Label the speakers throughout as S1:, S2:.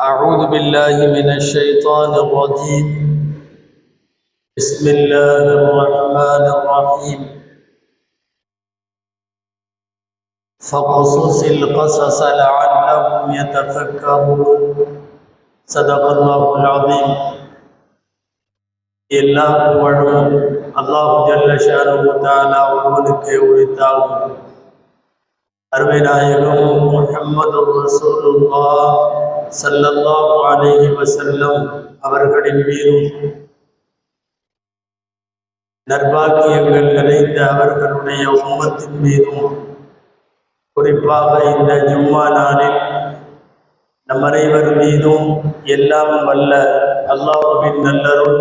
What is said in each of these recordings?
S1: أعوذ بالله من الشيطان الرجيم بسم الله الرحمن الرحيم فقصص القصص لعلهم يتفكرون صدق الله العظيم எல்லா புகழும் அல்லாஹ் ஜல்லஷானு தாலா ஒருவனுக்கு உரித்தாகும் அருமை நாயகம் முஹம்மது ரசூலுல்லாஹ் ஸல்லல்லாஹு அலைஹி வஸல்லம் அவர்களின் மீதும் நர்பாக்கியங்கள் நிறைந்த அவர்களுடைய உம்மத்தின் மீதும் குறிப்பாக இந்த ஜும்மா நாளில் நம் அனைவர் மீதும் எல்லாம் வல்ல அல்லாஹுவின் நல்லருள்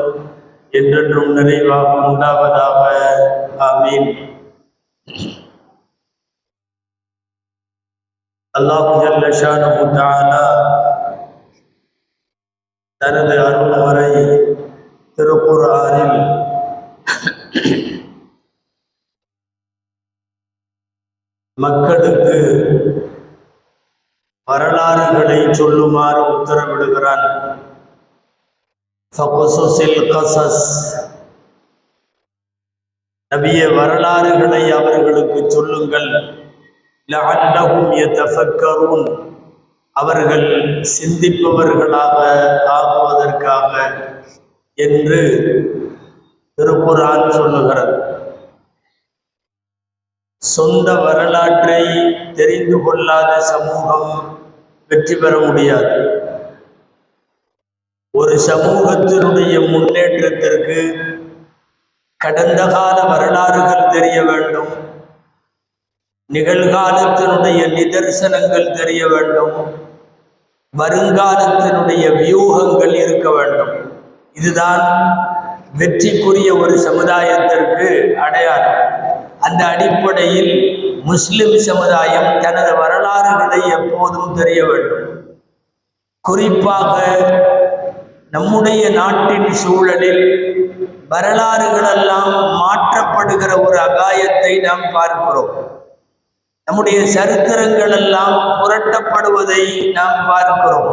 S1: என்றென்றும் நிறைவாக உண்டாவதாக. ஆமீன். அல்லாஹு ஜல்ல ஷானஹு தஆலா தனது அருள்மறை திருக்குர்ஆனில் மக்களுக்கு வரலாறுகளை சொல்லுமாறு உத்தரவிடுகிறான். ஃபகுசுஸில் நபிய வரலாறுகளை அவர்களுக்கு சொல்லுங்கள். லஅல்லஹும் யதஃபக்கரூன். அவர்கள் சிந்திப்பவர்களாக ஆகுவதற்காக என்று திருக்குறான் சொல்லுகிறது. சொந்த வரலாற்றை தெரிந்து கொள்ளாத சமூகம் வெற்றி பெற முடியாது. ஒரு சமூகத்தினுடைய முன்னேற்றத்திற்கு கடந்த கால வரலாறுகள் தெரிய வேண்டும். நிகழ்காலத்தினுடைய நிதர்சனங்கள் தெரிய வேண்டும். வருங்காலத்தினுடைய வியூகங்கள் இருக்க வேண்டும். இதுதான் வெற்றிக்குரிய ஒரு சமுதாயத்திற்கு அடையாளம். அந்த அடிப்படையில் முஸ்லிம் சமுதாயம் தனது வரலாறுகளை எப்போதும் தெரிய வேண்டும். குறிப்பாக நம்முடைய நாட்டின் சூழலில் வரலாறுகளெல்லாம் மாற்றப்படுகிற ஒரு அபாயத்தை நாம் பார்க்கிறோம். நம்முடைய சரித்திரங்கள் எல்லாம் புரட்டப்படுவதை நாம் பார்க்கிறோம்.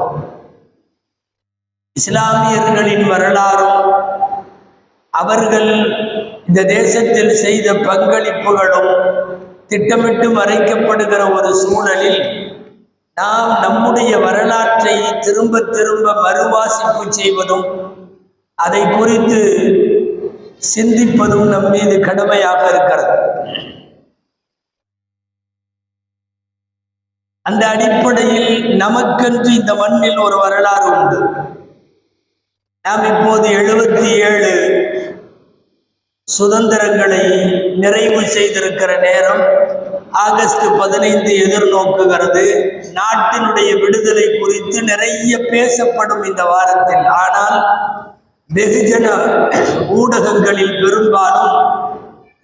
S1: இஸ்லாமியர்களின் வரலாறும் அவர்கள் இந்த தேசத்தில் செய்த பங்களிப்புகளும் திட்டமிட்டு மறைக்கப்படுகிற ஒரு சூழலில் நாம் நம்முடைய வரலாற்றை திரும்ப திரும்ப மறுவாசிப்பு செய்வதும் அதை குறித்து சிந்திப்பதும் நம் மீது கடமையாக இருக்கிறது. அந்த அடிப்படையில் நமக்கென்று இந்த மண்ணில் ஒரு வரலாறு உண்டு. நாம் இப்போது எழுபத்தி ஏழு சுதந்திரங்களை நிறைவு செய்திருக்கிற நேரம் ஆகஸ்ட் பதினைந்து எதிர்நோக்குகிறது. நாட்டினுடைய விடுதலை குறித்து நிறைய பேசப்படும் இந்த வாரத்தில். ஆனால் வெகுஜன ஊடகங்களில் பெரும்பாலும்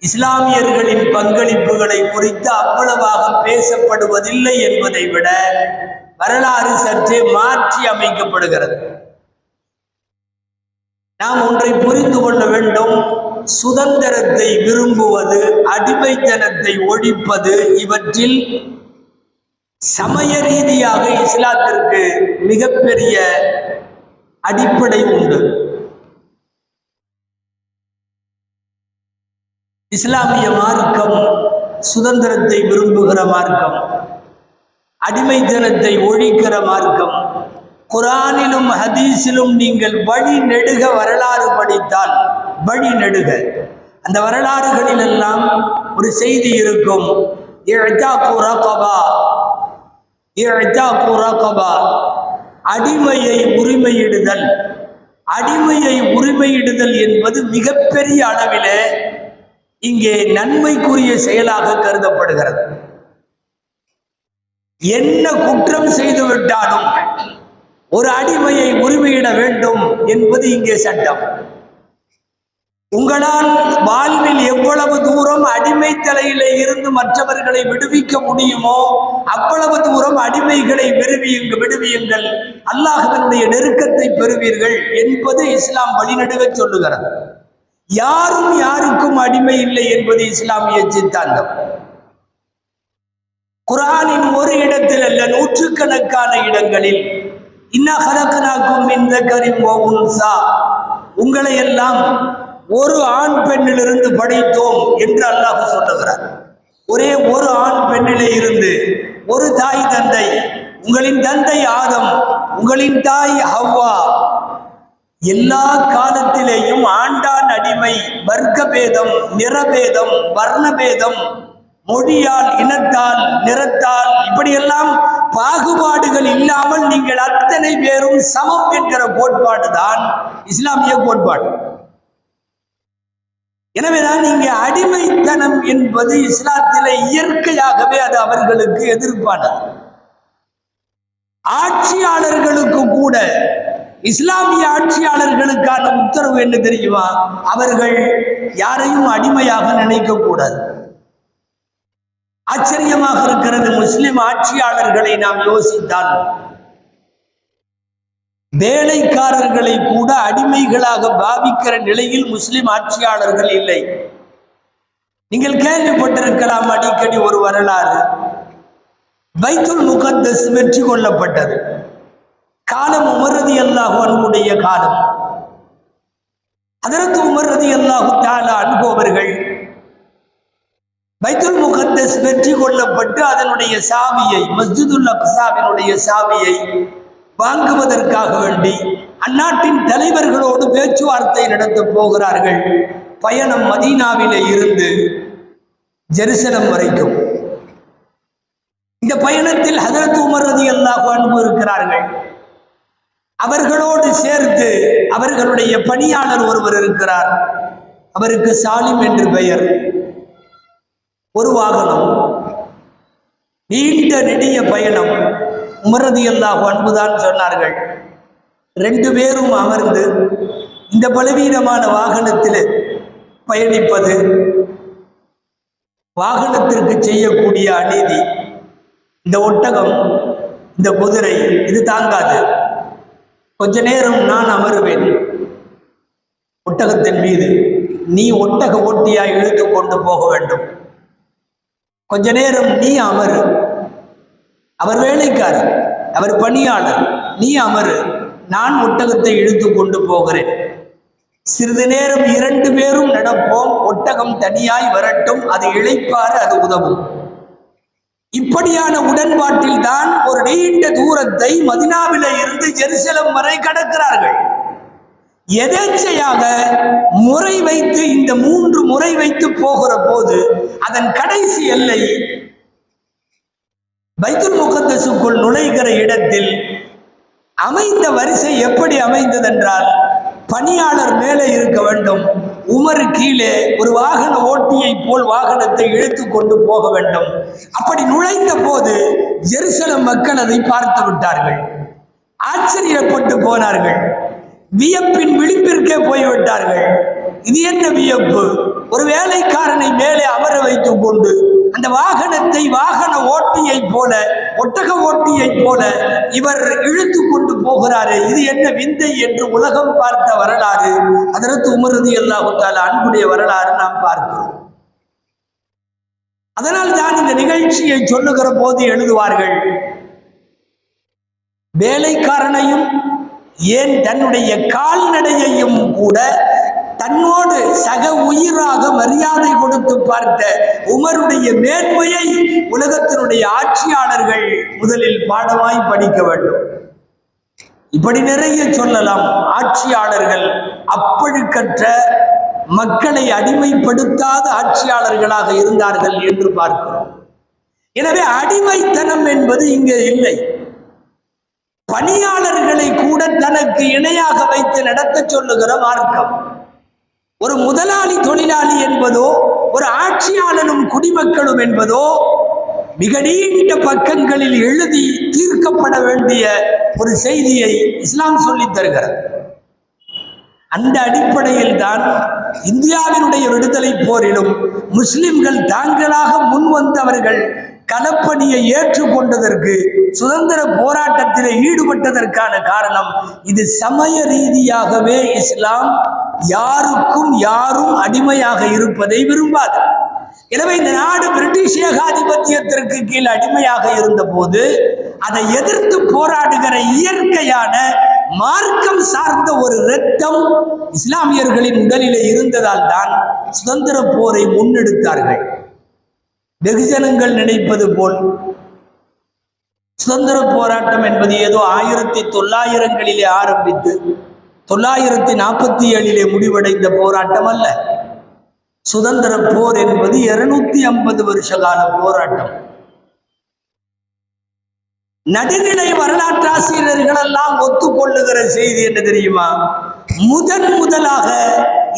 S1: இஸ்லாமியர்களின் பங்களிப்புகளை குறித்து அவ்வளவாக பேசப்படுவதில்லை என்பதை விட வரலாறு சற்றே மாற்றி அமைக்கப்படுகிறது. நாம் ஒன்றை புரிந்து கொள்ள வேண்டும். சுதந்திரத்தை விரும்புவது அடிமைத்தனத்தை ஒழிப்பது இவற்றில் சமய ரீதியாக இஸ்லாத்திற்கு மிகப்பெரிய அடிப்படை உண்டு. இஸ்லாமிய மார்க்கம் சுதந்திரத்தை விரும்புகிற மார்க்கம். அடிமை தனத்தை ஒழிக்கிற மார்க்கம். குரானிலும் ஹதீஸிலும் நீங்கள் வழி நெடுக வரலாறு படித்தால் வழி நெடுக. அந்த வரலாறுகளில் எல்லாம் ஒரு செய்தி இருக்கும். அடிமையை உரிமையிடுதல். அடிமையை உரிமையிடுதல் என்பது மிகப்பெரிய அளவிலே இங்கே நன்மைக்குரிய செயலாக கருதப்படுகிறது. என்ன குற்றம் செய்து விட்டாலும் ஒரு அடிமையை உரிமையிட வேண்டும் என்பது இங்கே சட்டம். உங்களால் வாழ்வில் எவ்வளவு தூரம் அடிமை தலையிலே இருந்து மற்றவர்களை விடுவிக்க முடியுமோ அவ்வளவு தூரம் அடிமைகளை விரும்பியுங்க விடுவியுங்கள். அல்லாஹ்வினுடைய நெருக்கத்தை பெறுவீர்கள் என்பது இஸ்லாம் வழிநடுவே சொல்லுகிறது. யாரும் யாருக்கும் அடிமை இல்லை என்பது இஸ்லாமிய சித்தாந்தம். குரானின் ஒரு இடத்தில் அல்ல நூற்றுக்கணக்கான இடங்களில். இன்னகலக்கனாக்கும் இந்த கரிம்பா உங்களை எல்லாம் ஒரு ஆண் பெண்ணிலிருந்து படைத்தோம் என்று அல்லாஹ் சொல்லுகிறார். ஒரே ஒரு ஆண் பெண்ணிலே இருந்து ஒரு தாய் தந்தை உங்களின் தந்தை ஆதம் உங்களின் தாய் ஹவ்வா எல்லா காலத்திலேயும் ஆண்டான் அடிமை வர்க்க பேதம் நிறபேதம் வர்ணபேதம் மொழியால் இனத்தால் நிறத்தால் இப்படியெல்லாம் பாகுபாடுகள் இல்லாமல் நீங்கள் அத்தனை பேரும் சமம் என்கிற கோட்பாடு தான் இஸ்லாமிய கோட்பாடு. எனவேதான் இங்கே அடிமைத்தனம் என்பது இஸ்லாத்திலே இயற்கையாகவே அது அவர்களுக்கு எதிர்ப்பானது. ஆட்சியாளர்களுக்கு கூட இஸ்லாமிய ஆட்சியாளர்களுக்கான உத்தரவு என்ன தெரியுமா? அவர்கள் யாரையும் அடிமையாக நினைக்க கூடாது. ஆச்சரியமாக இருக்கிறது முஸ்லிம் ஆட்சியாளர்களை நாம் யோசித்தால். வேலைக்காரர்களை கூட அடிமைகளாக பாவிக்கிற நிலையில் முஸ்லிம் ஆட்சியாளர்கள் இல்லை. நீங்கள் கேள்விப்பட்டிருக்கலாம் அடிக்கடி ஒரு வரலாறு. பைத்துல் முகத்தஸ் வெற்றி கொள்ளப்பட்டது காலம் உமர்றது அல்லாஹு அன்புடைய காலம். அதற்கு உமர்றது அல்லாஹு தாலா அன்போவர்கள் பைத்துல் முகத்தஸ் வெற்றி கொள்ளப்பட்டு அதனுடைய சாவியை மஸ்ஜிதுல் அக்சாவினுடைய சாவியை வாங்குவதற்காக வேண்டி அந்நாட்டின் தலைவர்களோடு பேச்சுவார்த்தை நடத்தப் போகிறார்கள். பயணம் மதீனாவிலே இருந்து ஜெருசலம் வரைக்கும். இந்த பயணத்தில் ஹதரத் உமர் ரதி அல்லாஹ் அன்பு இருக்கிறார்கள். அவர்களோடு சேர்த்து அவர்களுடைய பணியாளர் ஒருவர் இருக்கிறார். அவருக்கு சாலிம் என்று பெயர். ஒரு வாகனம். நீண்ட நெடிய பயணம். உமரதி அல்லாஹ் அன்புதான் சொன்னார்கள். ரெண்டு பேரும் அமர்ந்து இந்த பலவீனமான வாகனத்தில் பயணிப்பது வாகனத்திற்கு செய்யக்கூடிய அநீதி. இந்த ஒட்டகம் இந்த குதிரை இது தாங்காது. கொஞ்ச நேரம் நான் அமருவேன். ஒட்டகத்தின் மீது. நீ ஒட்டக ஓட்டியாய் இழுத்து கொண்டு போக வேண்டும். கொஞ்ச நேரம் நீ அமரு. அவர் வேலைக்காரர் அவர் பணியாளர் நீ அமரு. நான் ஒட்டகத்தை இழுத்து கொண்டு போகிறேன். சிறிது நேரம் இரண்டு பேரும் நடப்போம். ஒட்டகம் தனியாய் வரட்டும். அது இழைப்பாறு அது உதவும். இப்படியான உடன்பாட்டில் தான் ஒரு நீண்ட தூரத்தை மதினாவில இருந்து ஜெருசலம் வரை கடக்கிறார்கள். எதேச்சையாக முறை வைத்து இந்த மூன்று முறை வைத்து போகிற போது அதன் கடைசி எல்லை பைத்துல் முகத்தசுக்குள் நுழைகிற இடத்தில் அமைந்த வரிசை எப்படி அமைந்ததென்றால் பணியாளர் மேலே இருக்க வேண்டும் உமர் கீழே ஒரு வாகன ஓட்டியை போல் வாகனத்தை இழுத்து கொண்டு போக வேண்டும். அப்படி நுழைந்த போது ஜெருசலம் மக்கள் அதை பார்த்து விட்டார்கள். ஆச்சரியப்பட்டு போனார்கள். வியப்பின் விளிம்பிற்கே போய்விட்டார்கள். இது என்ன வியப்பு? ஒரு வேலைக்காரனை மேலே அமர வைத்துக் கொண்டு அந்த வாகனத்தை வாகன ஓட்டியை போல ஒட்டக ஓட்டியை போல இவர் இழுத்து கொண்டு போகிறாரு. இது என்ன விந்தை என்று உலகம் பார்த்த வரலாறு. அதற்கு உமரது எல்லாத்தால அன்புடைய வரலாறு நாம் பார்க்கிறோம். அதனால் தான் இந்த நிகழ்ச்சியை சொல்லுகிற போது எழுதுவார்கள் வேலைக்காரனையும் ஏன் தன்னுடைய கால்நடையையும் கூட தன்னோடு சக உயிராக மரியாதை கொடுத்து பார்த்த உமருடைய மேன்மையை உலகத்தினுடைய ஆட்சியாளர்கள் முதலில் பாடமாய் படிக்க வேண்டும். இப்படி நிறைய சொல்லலாம். ஆட்சியாளர்கள் அப்பழுக்கற்ற மக்களை அடிமைப்படுத்தாத ஆட்சியாளர்களாக இருந்தார்கள் என்று பார்க்கிறோம். எனவே அடிமைத்தனம் என்பது இங்கே இல்லை. பணியாளர்களை கூட தனக்கு இணையாக வைத்து நடத்த சொல்லுகிற மார்க்கம். ஒரு முதலாளி தொழிலாளி என்பதோ ஒரு ஆட்சியாளனும் குடிமக்களும் என்பதோ மிக நீண்ட பக்கங்களில் எழுதி தீர்க்கப்பட வேண்டிய ஒரு செய்தியை இஸ்லாம் சொல்லித் தருகிறது. அந்த அடிப்படையில் தான் இந்தியாவினுடைய விடுதலை போரிலும் முஸ்லிம்கள் தாங்களாக முன் வந்தவர்கள் களப்பணியை ஏற்றுக்கொண்டதற்கு சுதந்திர போராட்டத்தில் ஈடுபட்டதற்கான காரணம் இது சமய ரீதியாகவே இஸ்லாம் யாருக்கும் யாரும் அடிமையாக இருப்பதை விரும்பாது. எனவே இந்த நாடு பிரிட்டிஷ் ஏகாதிபத்தியத்திற்கு கீழ் அடிமையாக இருந்தபோது அதை எதிர்த்து போராடுகிற இயற்கையான மார்க்கம் சார்ந்த ஒரு இரத்தம் இஸ்லாமியர்களின் உடலிலே இருந்ததால் தான் சுதந்திர போரை முன்னெடுத்தார்கள். வெகுஜனங்கள் நினைப்பது போல். சுதந்திர போராட்டம் என்பது ஏதோ ஆயிரத்தி தொள்ளாயிரங்களிலே ஆரம்பித்து தொள்ளாயிரத்தி நாற்பத்தி ஏழிலே முடிவடைந்த போராட்டம் அல்ல. சுதந்திர போர் என்பது இருநூத்தி ஐம்பது வருஷ கால போராட்டம். நடுநிலை வரலாற்றாசிரியர்கள் எல்லாம் ஒத்துக்கொள்ளுகிற செய்தி என்ன தெரியுமா? முதன் முதலாக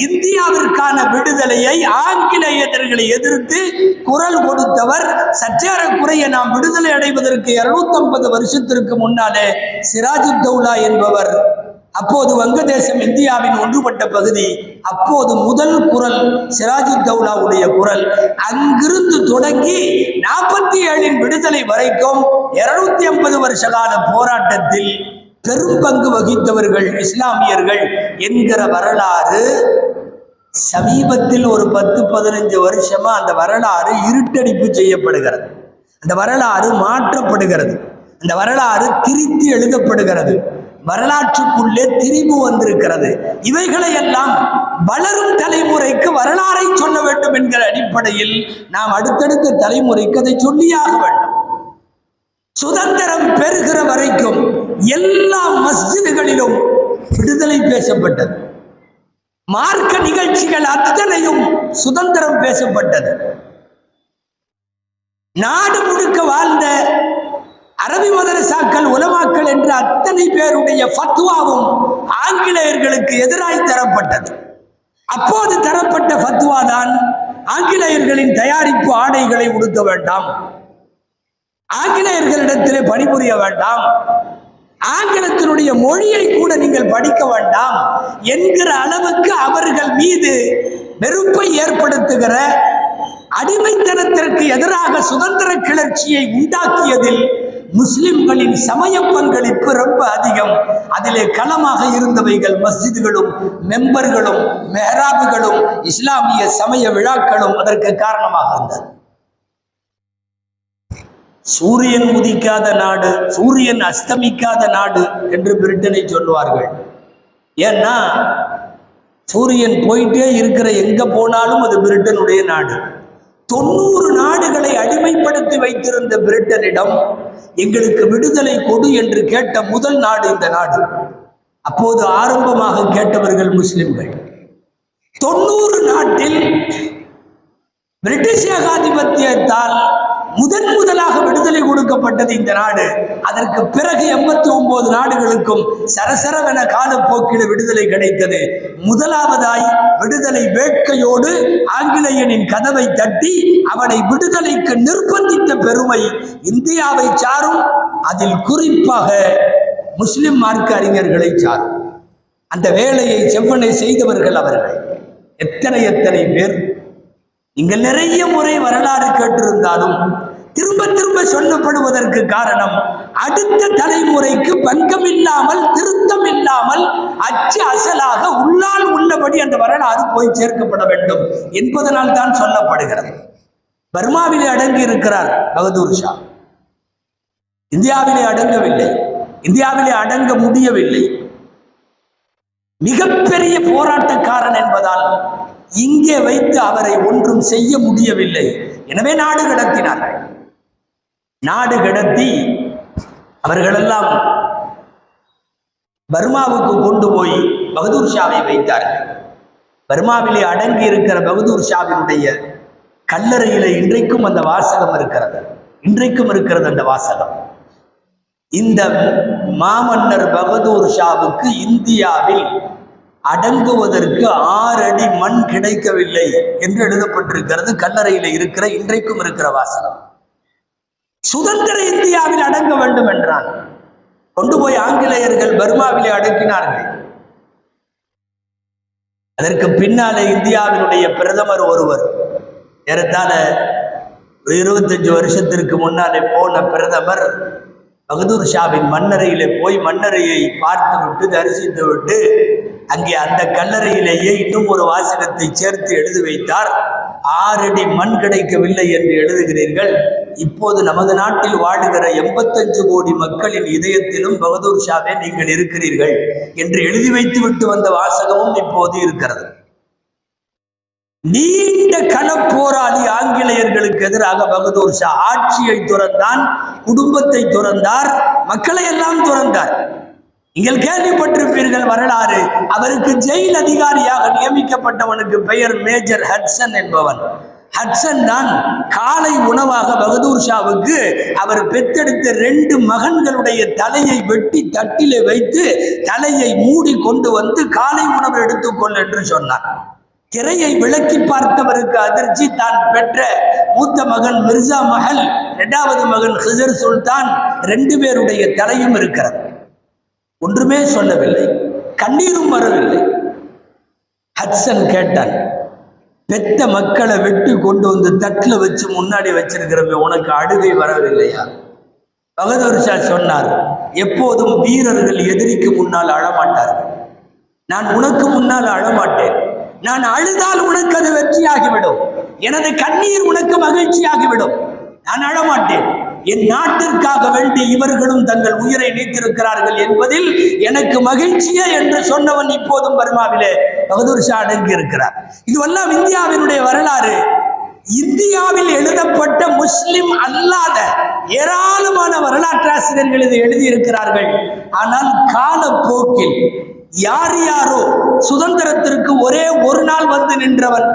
S1: இந்தியாவிற்கான விடுதலையை ஆங்கிலேயர்களை எதிர்த்து குரல் கொடுத்தவர் சற்றேறக்குறைய நாம் விடுதலை அடைவதற்கு 250 வருஷத்திற்கு முன்னாலே சிராஜுத்தௌலா என்பவர். அப்போது வங்கதேசம் இந்தியாவின் ஒன்றுபட்ட பகுதி. அப்போது முதல் குரல் சிராஜுத்தௌலாவுடைய குரல். அங்கிருந்து தொடங்கி நாற்பத்தி ஏழின் விடுதலை வரைக்கும் இருநூத்தி ஐம்பது வருஷ கால போராட்டத்தில் பெரும் பங்கு வகித்தவர்கள் இஸ்லாமியர்கள் என்கிற வரலாறு சமீபத்தில் ஒரு பத்து பதினஞ்சு வருஷமா அந்த வரலாறு இருட்டடிப்பு செய்யப்படுகிறது. அந்த வரலாறு மாற்றப்படுகிறது. அந்த வரலாறு திரித்து எழுதப்படுகிறது. வரலாற்றுக்குள்ளே திரிபு வந்திருக்கிறது. இவைகளை எல்லாம் வளரும் தலைமுறைக்கு வரலாறை சொல்ல வேண்டும் என்கிற அடிப்படையில் நாம் அடுத்தடுத்த தலைமுறைக்கு அதை சொல்லியாக வேண்டும். சுதந்திரம் பெறுகிற வரைக்கும் எல்லா மஸ்ஜிதுகளிலும் விடுதலை பேசப்பட்டது. மார்க்க நிகழ்ச்சிகள் அத்தனையும் சுதந்திரம் பேசப்பட்டது. நாடு முழுக்க வாழ்ந்த அரபி மதரசாக்கள் உலமாக்கள் என்ற அத்தனை பேருடைய ஃபத்வாவும் ஆங்கிலேயர்களுக்கு எதிராய் தரப்பட்டது. அப்போது தரப்பட்ட ஃபத்வா தான் ஆங்கிலேயர்களின் தயாரிப்பு ஆடைகளை உடுத்த வேண்டாம். ஆங்கிலேயர்களிடத்திலே பணிபுரிய வேண்டாம். ஆங்கிலத்தினுடைய மொழியை கூட நீங்கள் படிக்க வேண்டாம் என்கிற அளவுக்கு அவர்கள் மீது வெறுப்பை ஏற்படுத்துகிற அடிமைத்தனத்திற்கு எதிராக சுதந்திர கிளர்ச்சியை உண்டாக்கியதில் முஸ்லிம்களின் சமய பங்களிப்பு ரொம்ப அதிகம். அதிலே களமாக இருந்தவைகள் மஸ்ஜிதுகளும் மெம்பர்களும் மெஹராபுகளும் இஸ்லாமிய சமய விழாக்களும் அதற்கு காரணமாக இருந்தது. சூரியன் உதிக்காத நாடு சூரியன் அஸ்தமிக்காத நாடு என்று பிரிட்டனை சொல்லுவார்கள். ஏன்னா சூரியன் போயிட்டே இருக்கிற எங்க போனாலும் அது பிரிட்டனுடைய நாடு. தொண்ணூறு நாடுகளை அடிமைப்படுத்தி வைத்திருந்த பிரிட்டனிடம் எங்களுக்கு விடுதலை கொடு என்று கேட்ட முதல் நாடு இந்த நாடு. அப்போது ஆரம்பமாக கேட்டவர்கள் முஸ்லிம்கள். தொண்ணூறு நாட்டில் பிரிட்டிஷ் ஏகாதிபத்தியத்தால் முதன் முதலாக விடுதலை கொடுக்கப்பட்டது இந்த நாடு. அதற்கு பிறகு எண்பத்தி ஒன்பது நாடுகளுக்கும் சரசரவென காலப்போக்கில் விடுதலை கிடைத்தது. முதலாவதாய் விடுதலை வேட்கையோடு ஆங்கிலேயனின் கதவை தட்டி அவனை விடுதலைக்கு நிர்பந்தித்த பெருமை இந்தியாவை சாரும் அதில் குறிப்பாக முஸ்லிம் மார்க்க அறிஞர்களை சாரும். அந்த வேலையை செவ்வனை செய்தவர்கள் அவர்கள். எத்தனை எத்தனை பேர் நீங்கள் நிறைய முறை வரலாறு கேட்டிருந்தாலும் திரும்ப திரும்ப சொல்லப்படுவதற்கு காரணம் அடுத்த தலைமுறைக்கு பங்கம் இல்லாமல் திருத்தம் இல்லாமல் அச்சு அசலாக உள்ளால் உள்ளபடி அந்த வரலாறு போய் சேர்க்கப்பட வேண்டும் என்பதனால் தான் சொல்லப்படுகிறது. பர்மாவிலே அடங்கி இருக்கிறார் பகதூர் ஷா. இந்தியாவிலே அடங்கவில்லை. இந்தியாவிலே அடங்க முடியவில்லை. மிகப்பெரிய போராட்டக்காரன் என்பதால் இங்கே வைத்து அவரை ஒன்றும் செய்ய முடியவில்லை. எனவே நாடு கடத்தினார்கள். நாடு கடத்தி அவர்களெல்லாம் பர்மாவுக்கு கொண்டு போய் பகதூர் ஷாவை வைத்தார்கள். பர்மாவிலே அடங்கி இருக்கிற பகதூர் ஷாவினுடைய கல்லறையில இன்றைக்கும் அந்த வாசகம் இருக்கிறது. இன்றைக்கும் இருக்கிறது அந்த வாசகம். இந்த மாமன்னர் பகதூர் ஷாவுக்கு இந்தியாவில் அடங்குவதற்கு ஆறு அடி மண் கிடைக்கவில்லை என்று எழுதப்பட்டிருக்கிறது. கல்லறையில் இருக்கிற இன்றைக்கும் இருக்கிற வாசகம். சுதந்திர இந்தியாவில் அடங்க வேண்டும் என்றான். கொண்டு போய் ஆங்கிலேயர்கள் பர்மாவிலே அடக்கினார்கள். அதற்கு பின்னாலே இந்தியாவினுடைய பிரதமர் ஒருவர். ஏறத்தாழ ஒரு இருபத்தஞ்சு வருஷத்திற்கு முன்னாலே போன பிரதமர் பகதூர் ஷாவின் மன்னரையிலே போய் மன்னரையை பார்த்து விட்டு தரிசித்து விட்டு அங்கே அந்த கல்லறையிலேயே இன்னும் ஒரு வாசகத்தை சேர்த்து எழுதி வைத்தார். ஆறடி மண் கிடைக்கவில்லை என்று எழுதுகிறீர்கள். இப்போது நமது நாட்டில் வாழுகிற எண்பத்தஞ்சு கோடி மக்களின் இதயத்திலும் பகதூர் ஷாவே நீங்கள் இருக்கிறீர்கள் என்று எழுதி வைத்து விட்டு வந்த வாசகமும் இப்போது இருக்கிறது. நீண்ட கணப்போராளி ஆங்கிலேயர்களுக்கு எதிராக பகதூர் ஷா ஆட்சியை துறந்தான் குடும்பத்தை துறந்தார் மக்களை எல்லாம் துறந்தார். நீங்கள் கேள்விப்பட்டிருப்பீர்கள் வரலாறு. அவருக்கு ஜெயில் அதிகாரியாக நியமிக்கப்பட்டவனுக்கு பெயர் மேஜர் ஹட்சன் என்பவன். ஹட்சன் தான் காலை உணவாக பகதூர் ஷாவுக்கு அவர் பெத்தெடுத்த ரெண்டு மகன்களுடைய தலையை வெட்டி தட்டிலே வைத்து தலையை மூடி கொண்டு வந்து காலை உணவு எடுத்துக்கொள் என்று சொன்னார். திரையை விளக்கி பார்த்தவருக்கு அதிர்ச்சி தான் பெற்ற மூத்த மகன் மிர்சா மஹல் இரண்டாவது மகன் ஹிசர் சுல்தான் ரெண்டு பேருடைய தலையும் இருக்கிறது. ஒன்றுமே சொல்லவில்லை. கண்ணீரும் வரவில்லை. ஹட்சன் கேட்டான் பெத்த மக்களை வெட்டி கொண்டு வந்து தட்டில் வச்சு முன்னாடி வச்சிருக்கிறவங்க உனக்கு அழுகை வரவில்லையா? பகதூர் ஷா சொன்னார் எப்போதும் வீரர்கள் எதிரிக்கு முன்னால் அழமாட்டார்கள். நான் உனக்கு முன்னால் அழமாட்டேன். நான் அழுதால் உனக்கு அது வெற்றியாகிவிடும். எனது கண்ணீர் உனக்கு மகிழ்ச்சியாகிவிடும். நான் அழமாட்டேன். என் நாட்டிற்காக வேண்டி இவர்களும் தங்கள் உயிரை நீத்திருக்கிறார்கள் என்பதில் எனக்கு மகிழ்ச்சியே என்று சொன்னவன் இப்போதும் பர்மாவிலே பகதூர் ஷா அடங்கி இருக்கிறார் இதுவெல்லாம் இந்தியாவினுடைய வரலாறு. இந்தியாவில் எழுதப்பட்ட முஸ்லிம் அல்லாத ஏராளமான வரலாற்றாசிரியர்கள் இதை எழுதியிருக்கிறார்கள். ஆனால் காலப்போக்கில் யார் யாரோ சுதந்திரத்திற்கு ஒரே ஒரு நாள் வந்து நின்றவன்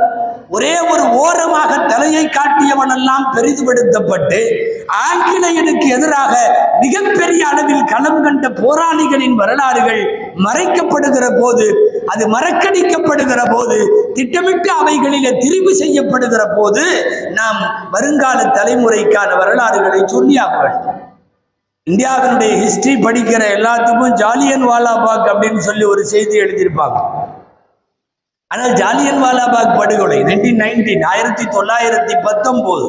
S1: ஒரே ஒரு ஓரமாக தலையை காட்டியவனெல்லாம் பெரிதுபடுத்தப்பட்டு ஆங்கிலேயனுக்கு எதிராக மிகப்பெரிய அளவில் களம் கண்ட போராளிகளின் வரலாறுகள் மறைக்கப்படுகிற போது அது மறக்கடிக்கப்படுகிற போது திட்டமிட்டு அவைகளிலே திரிவு செய்யப்படுகிற போது நாம் வருங்கால தலைமுறைக்கான வரலாறுகளை சொல்லியாக வேண்டும் இந்தியாவினுடைய ஹிஸ்டரி படிக்கிற எல்லாத்துக்கும் ஜாலியன் வாலாபாக் அப்படின்னு சொல்லி ஒரு செய்தி எழுதியிருப்பாங்க. ஆனால் ஜாலியன் வாலாபாக் படுகொலை நைன்டீன் நைன்டீன் ஆயிரத்தி தொள்ளாயிரத்தி பத்தொன்பது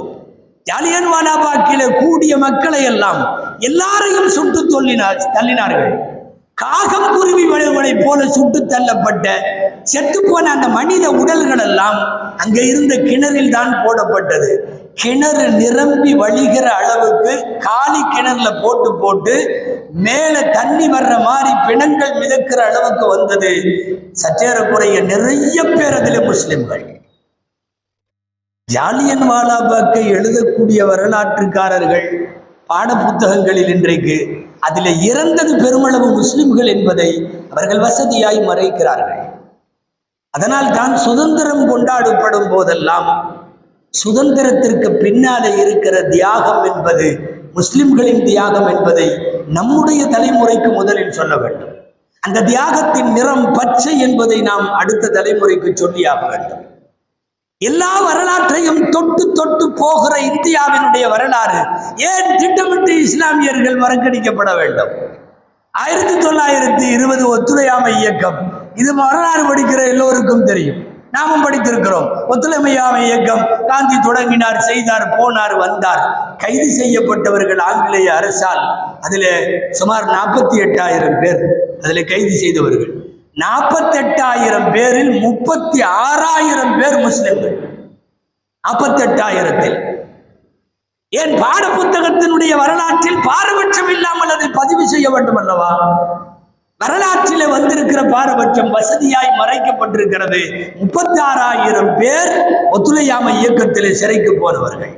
S1: ஜாலியன் வாலாபாக்கில கூடிய மக்களை எல்லாம் எல்லாரையும் சுட்டு தொல்லினார் தள்ளினார்கள். காகம் குருவி வளைவுகளை போல சுட்டு தள்ளப்பட்ட செத்துப்போன அந்த மனித உடல்கள் எல்லாம் அங்கே இருந்த கிணறில் தான் போடப்பட்டது. கிணறு நிரம்பி வழிகிற அளவுக்கு காலி கிணறுல போட்டு போட்டு மேலே தண்ணி வர்ற மாதிரி பிணங்கள் மிதக்கிற அளவுக்கு வந்தது. சற்றேறக்குறைய நிறைய பேர் அதில் முஸ்லிம்கள். ஜாலியன் வாலாபாக்கை எழுதக்கூடிய வரலாற்றுக்காரர்கள் பாட புத்தகங்களில் இன்றைக்கு அதில் இறந்தது பெருமளவு முஸ்லிம்கள் என்பதை அவர்கள் வசதியாய் மறைக்கிறார்கள். அதனால் தான் சுதந்திரம் கொண்டாடப்படும் போதெல்லாம் சுதந்திரத்திற்கு பின்னாலே இருக்கிற தியாகம் என்பது முஸ்லிம்களின் தியாகம் என்பதை நம்முடைய தலைமுறைக்கு முதலில் சொல்ல வேண்டும். அந்த தியாகத்தின் நிறம் பச்சை என்பதை நாம் அடுத்த தலைமுறைக்கு சொல்லியாக வேண்டும். எல்லா வரலாற்றையும் தொட்டு தொட்டு போகிற இந்தியாவினுடைய வரலாறு ஏன் திட்டமிட்டு இஸ்லாமியர்கள் மறக்கடிக்கப்பட வேண்டும்? ஆயிரத்தி தொள்ளாயிரத்தி இருபது ஒத்துழையாமை இயக்கம் இது வரலாறு படிக்கிற எல்லோருக்கும் தெரியும். நாமும் படித்திருக்கிறோம். ஒத்துழைமையாமை இயக்கம். காந்தி தொடங்கினார் செய்தார் போனார் வந்தார். கைது செய்யப்பட்டவர்கள் ஆங்கிலேய அரசால். அதில் சுமார் நாற்பத்தி எட்டாயிரம் பேர் அதில் கைது செய்தவர்கள். நாற்பத்தெட்டாயிரம் பேரில் முப்பத்தி ஆறாயிரம் பேர் முஸ்லிம்கள். நாற்பத்தெட்டாயிரத்தில் ஏன் பாட புத்தகத்தினுடைய வரலாற்றில் பாரபட்சம் இல்லாமல் அதை பதிவு செய்ய வேண்டும் அல்லவா வரலாற்றில் வந்திருக்கிற பாரபட்சம் வசதியாய் மறைக்கப்பட்டிருக்கிறது. முப்பத்தி ஆறாயிரம் பேர் ஒத்துழையாமை இயக்கத்திலே சிறைக்கு போனவர்கள்.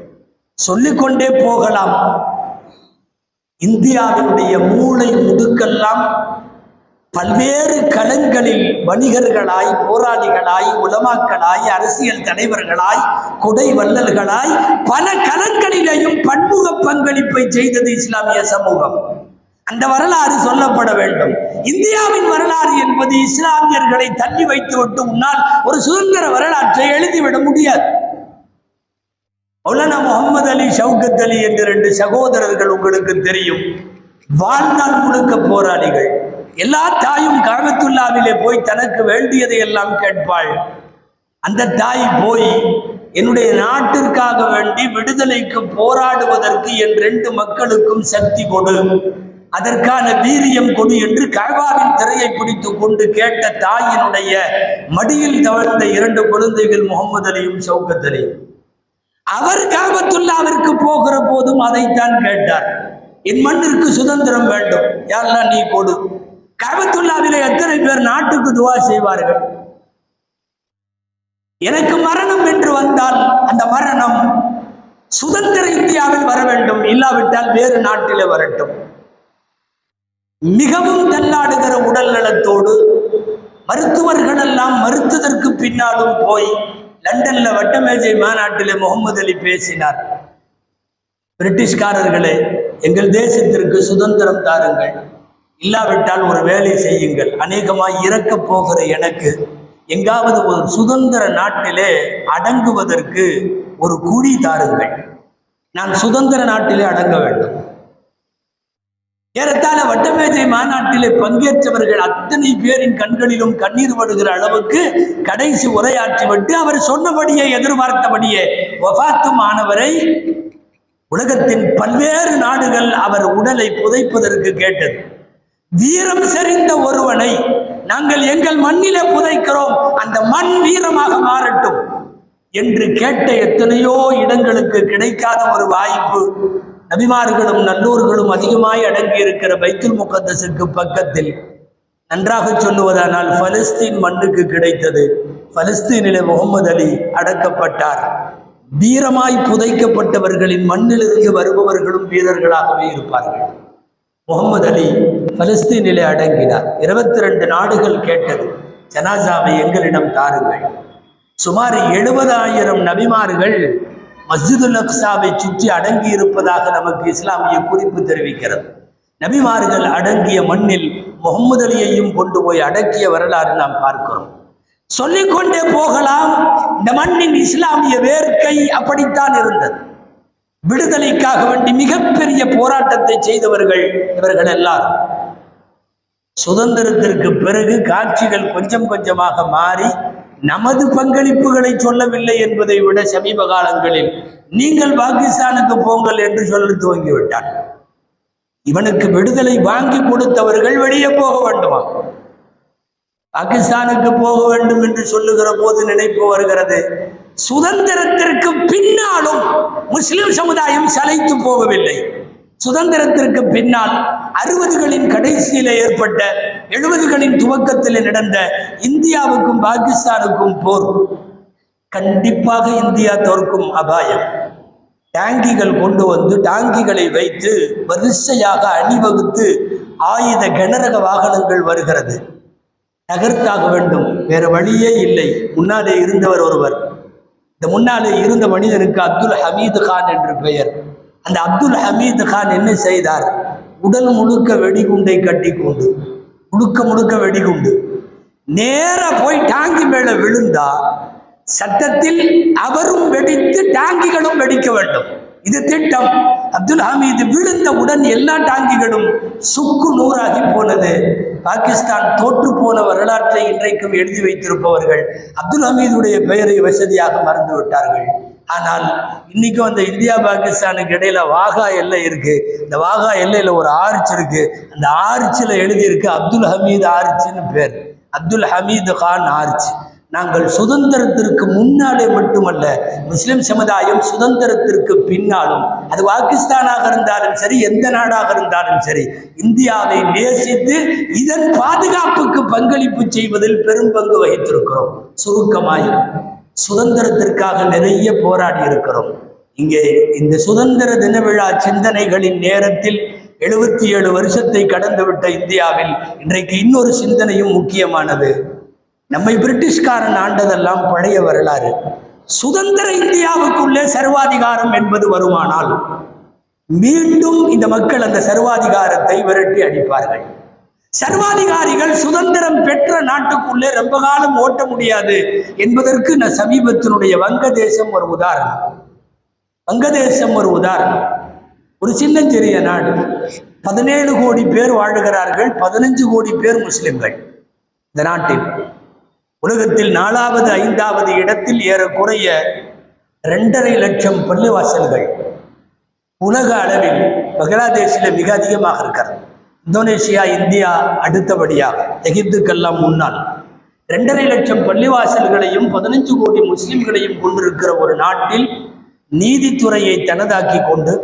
S1: சொல்லிக்கொண்டே போகலாம். இந்தியாவினுடைய மூளை முடுக்கெல்லாம் பல்வேறு களங்களில் வணிகர்களாய் போராளிகளாய் உலமாக்களாய் அரசியல் தலைவர்களாய் கொடை வள்ளல்களாய் பல களங்களிலேயும் பன்முக பங்களிப்பை செய்தது இஸ்லாமிய சமூகம். அந்த வரலாறு சொல்லப்பட வேண்டும். இந்தியாவின் வரலாறு என்பது இஸ்லாமியர்களை தள்ளி வைத்துவிட்டு முன்னால் ஒரு சுதந்திர வரலாற்றை எழுதிவிட முடியாது. மௌலானா முகமது அலி ஷவுகத் அலி என்ற ரெண்டு சகோதரர்கள் உங்களுக்கு தெரியும். வாழ்நாள் முழுக்க போராளிகள். எல்லா தாயும் காமத்துல்லாவிலே போய் தனக்கு வேண்டியதை எல்லாம் கேட்பாள். அந்த தாய் போய் என்னுடைய நாட்டிற்காக வேண்டி விடுதலைக்கு போராடுவதற்கு என் ரெண்டு மக்களுக்கும் சக்தி கொடு. அதற்கான வீரியம் கொடு என்று கழ்வாவின் திரையை பிடித்து கொண்டு கேட்ட தாயினுடைய மடியில் தவழ்ந்த இரண்டு குழந்தைகள் முகமது அலியும் ஷவுகத் அலியும். அவர் காபத்துல்லாவிற்கு போகிற போதும் அதைத்தான் கேட்டார். என் மண்ணிற்கு சுதந்திரம் வேண்டும். யாரெல்லாம் நீ கொடு. காபத்துல்லாவிலே எத்தனை பேர் நாட்டுக்கு துவா செய்வார்கள்? எனக்கு மரணம் என்று வந்தால் அந்த மரணம் சுதந்திர இந்தியாவில் வர வேண்டும். இல்லாவிட்டால் வேறு நாட்டிலே வரட்டும். மிகவும் தள்ளாடுகிற உடல் நலத்தோடு மருத்துவர்கள் எல்லாம் மறுத்ததற்கு பின்னாலும் போய் லண்டன்ல வட்டமேஜை மாநாட்டிலே முகமது அலி பேசினார். பிரிட்டிஷ்காரர்களே எங்கள் தேசத்திற்கு சுதந்திரம் தாருங்கள். இல்லாவிட்டால் ஒரு வேலை செய்யுங்கள். அநேகமாய் இறக்கப் போகிற எனக்கு எங்காவது ஒரு சுதந்திர நாட்டிலே அடங்குவதற்கு ஒரு குழி தாருங்கள். நான் சுதந்திர நாட்டிலே அடங்க வேண்டும். ஏறத்தாழ வட்டமேஜை மாநாட்டிலே பங்கேற்றவர்கள் அத்தனை பேரின் கண்களிலும் கண்ணீர் படுகிற அளவுக்கு கடைசி உரையாற்றி விட்டு அவர் சொன்னபடியே எதிர்பார்த்தபடியே வபாத்தும் ஆனவரை உலகத்தின் பல்வேறு நாடுகள் அவர் உடலை புதைப்பதற்கு கேட்டது. வீரம் செறிந்த ஒருவனை நாங்கள் எங்கள் மண்ணிலே புதைக்கிறோம் அந்த மண் வீரமாக மாறட்டும் என்று கேட்ட எத்தனையோ இடங்களுக்கு கிடைக்காத ஒரு வாய்ப்பு நபிமார்களும் நல்லூர்களும் அதிகமாய் அடங்கியிருக்கிற பைத்துல் முகத்தசுக்கு பக்கத்தில் நன்றாக சொல்லுவதானால் பலஸ்தீன் மண்ணுக்கு கிடைத்தது. பலஸ்தீனிலே முகமது அலி அடக்கப்பட்டார். வீரமாய் புதைக்கப்பட்டவர்களின் மண்ணிலிருந்து வருபவர்களும் வீரர்களாகவே இருப்பார்கள். முகமது அலி பலஸ்தீனிலே அடங்கினார். இருபத்தி ரெண்டு நாடுகள் கேட்டது. ஜனாசாவை எங்களிடம் தாருங்கள். சுமார் எழுபதாயிரம் நபிமார்கள் மஸ்ஜிதுல் அக்சாவை சுற்றி அடங்கி இருப்பதாக நமக்கு இஸ்லாமிய குறிப்பு தெரிவிக்கிறது. நபிமார்கள் அடங்கிய மண்ணில் முகமது அலியையும் கொண்டு போய் அடக்கிய வரலாறு நாம் பார்க்கிறோம். சொல்லிக்கொண்டே போகலாம். இந்த மண்ணின் இஸ்லாமிய வேர்க்கை அப்படித்தான் இருந்தது. விடுதலைக்காக வேண்டி மிகப்பெரிய போராட்டத்தை செய்தவர்கள் இவர்கள் எல்லாரும். சுதந்திரத்திற்கு பிறகு காட்சிகள் கொஞ்சம் கொஞ்சமாக மாறி நமது பங்களிப்புகளை சொல்லவில்லை என்பதை விட சமீப காலங்களில் நீங்கள் பாகிஸ்தானுக்கு போங்கள் என்று சொல்ல துவங்கிவிட்டார். இவனுக்கு விடுதலை வாங்கி கொடுத்தவர்கள் வெளியே போக வேண்டுமா? பாகிஸ்தானுக்கு போக வேண்டும் என்று சொல்லுகிற போது நினைப்பு வருகிறது. சுதந்திரத்திற்கு பின்னாலும் முஸ்லிம் சமுதாயம் சளைத்து போகவில்லை. சுதந்திரத்திற்கு பின்னால் அறுபதுகளின் கடைசியில் ஏற்பட்ட எழுபதுகளின் துவக்கத்தில் நடந்த இந்தியாவுக்கும் பாகிஸ்தானுக்கும் போர். கண்டிப்பாக இந்தியா தோற்கும் அபாயம். டாங்கிகள் கொண்டு வந்து டாங்கிகளை வைத்து வரிசையாக அணிவகுத்து ஆயுத கனரக வாகனங்கள் வருகிறது. நகர்த்தாக வேண்டும். வேறு வழியே இல்லை. முன்னாலே இருந்தவர் ஒருவர். இந்த முன்னாலே இருந்த மனிதனுக்கு அப்துல் ஹமீது கான் என்று பெயர். அந்த அப்துல் ஹமீது கான் என்ன செய்தார்? உடல் முழுக்க வெடிகுண்டை கட்டி கொண்டு முழுக்க முழுக்க வெடிகுண்டு. நேரா போய் டாங்கி மேல விழுந்தா சட்டத்தில் அவரும் வெடித்து டாங்கிகளும் வெடிக்க வேண்டும். இது திட்டம். அப்துல் ஹமீது விழுந்தவுடன் எல்லா டாங்கிகளும் சுக்கு நூறாகி போனது. பாகிஸ்தான் தோற்று போன வரலாற்றை இன்றைக்கும் எழுதி வைத்திருப்பவர்கள் அப்துல் ஹமீதுடைய பெயரை வசதியாக மறந்து விட்டார்கள் ஆனால் இன்னைக்கும் அந்த இந்தியா பாகிஸ்தானுக்கு இடையில வாகா எல்லை இருக்கு. இந்த வாகா எல்லையில ஒரு ஆர்ச் இருக்கு. அந்த ஆர்ச்சில் எழுதியிருக்கு அப்துல் ஹமீத் ஆர்ச்சின்னு பேர். அப்துல் ஹமீது கான் ஆர்ச். நாங்கள் சுதந்திரத்திற்கு முன்னாலே மட்டுமல்ல முஸ்லிம் சமுதாயம் சுதந்திரத்திற்கு பின்னாலும் அது பாகிஸ்தானாக இருந்தாலும் சரி எந்த நாடாக இருந்தாலும் சரி இந்தியாவை நேசித்து இதன் பாதுகாப்புக்கு பங்களிப்பு செய்வதில் பெரும் பங்கு வகித்திருக்கிறோம். சுருக்கமாய் சுதந்திரத்திற்காக நிறைய போராடி இருக்கிறோம். இங்கே இந்த சுதந்திர தின விழா சிந்தனைகளின் நேரத்தில் எழுபத்தி ஏழு வருஷத்தை கடந்துவிட்ட இந்தியாவில் இன்றைக்கு இன்னொரு சிந்தனையும் முக்கியமானது. நம்மை பிரிட்டிஷ்காரன் ஆண்டதெல்லாம் பழைய வரலாறு. சுதந்திர இந்தியாவுக்குள்ளே சர்வாதிகாரம் என்பது வருமானால் மீண்டும் இந்த மக்கள் அந்த சர்வாதிகாரத்தை விரட்டி அடிப்பார்கள். சர்வாதிகாரிகள் சுதந்திரம் பெற்ற நாட்டுக்குள்ளே ரொம்ப காலம் ஓட்ட முடியாது என்பதற்கு நான் சமீபத்தினுடைய வங்கதேசம் ஒரு உதாரணம். வங்கதேசம் ஒரு உதாரணம். ஒரு சின்னஞ்சிறிய நாடு. பதினேழு கோடி பேர் வாழுகிறார்கள் பதினஞ்சு கோடி பேர் முஸ்லிம்கள் இந்த நாட்டில். உலகத்தில் நாலாவது ஐந்தாவது இடத்தில் ஏறக்குறைய ரெண்டரை லட்சம் பள்ளிவாசல்கள் உலக அளவில் பங்களாதேஷில் மிக அதிகமாக இருக்கிறது. இந்தோனேஷியா இந்தியா அடுத்தபடியாக எகிப்துக்கெல்லாம் முன்னால் ரெண்டரை லட்சம் பள்ளிவாசல்களையும் பதினஞ்சு கோடி முஸ்லிம்களையும் கொண்டிருக்கிற ஒரு நாட்டில் நீதித்துறையை தனதாக்கி கொண்டு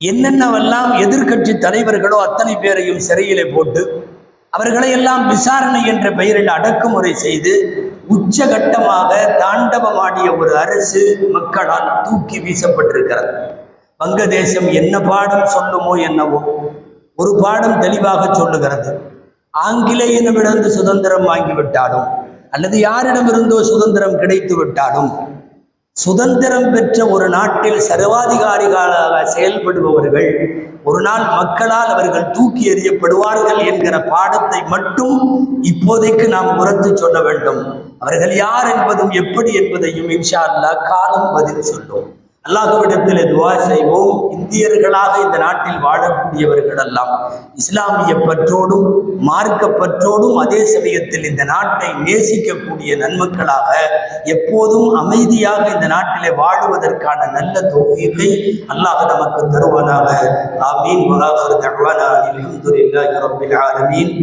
S1: என்னென்னவெல்லாம் எதிர்க்கட்சி தலைவர்களோ அத்தனை பேரையும் சிறையிலே போட்டு அவர்களையெல்லாம் விசாரணை என்ற பெயரில் அடக்குமுறை செய்து உச்சகட்டமாக தாண்டவமாடிய ஒரு அரசு மக்களால் தூக்கி வீசப்பட்டிருக்கிறது. வங்கதேசம் என்ன பாடம் சொல்லுமோ என்னவோ ஒரு பாடம் தெளிவாக சொல்லுகிறது. ஆங்கிலேயனிடமிருந்து சுதந்திரம் வாங்கிவிட்டாலும் அல்லது யாரிடமிருந்தோ சுதந்திரம் கிடைத்து விட்டாலும் சுதந்திரம் பெற்ற ஒரு நாட்டில் சர்வாதிகாரிகளாக செயல்படுபவர்கள் ஒரு நாள் மக்களால் அவர்கள் தூக்கி எறியப்படுவார்கள் என்கிற பாடத்தை மட்டும் இப்போதைக்கு நாம் உரத்து சொல்ல வேண்டும். அவர்கள் யார் என்பதும் எப்படி என்பதையும் இன்ஷா அல்லா காலம் பதில் சொல்லும். அல்லாஹ்விடத்தில் துவா செய்வோம். இந்தியர்களாக இந்த நாட்டில் வாழக்கூடியவர்கள் எல்லாம் இஸ்லாமிய பற்றோடும் மார்க்க பற்றோடும் அதே சமயத்தில் இந்த நாட்டை நேசிக்கக்கூடிய நன்மக்களாக எப்போதும் அமைதியாக இந்த நாட்டிலே வாழுவதற்கான நல்ல தோஃபியத்தை அல்லாஹ் நமக்கு தருவானாக. ஆமீன். வலாஹர் தஹ்வானா அல்ஹம்துலில்லாஹி ரப்பில் ஆலமீன்.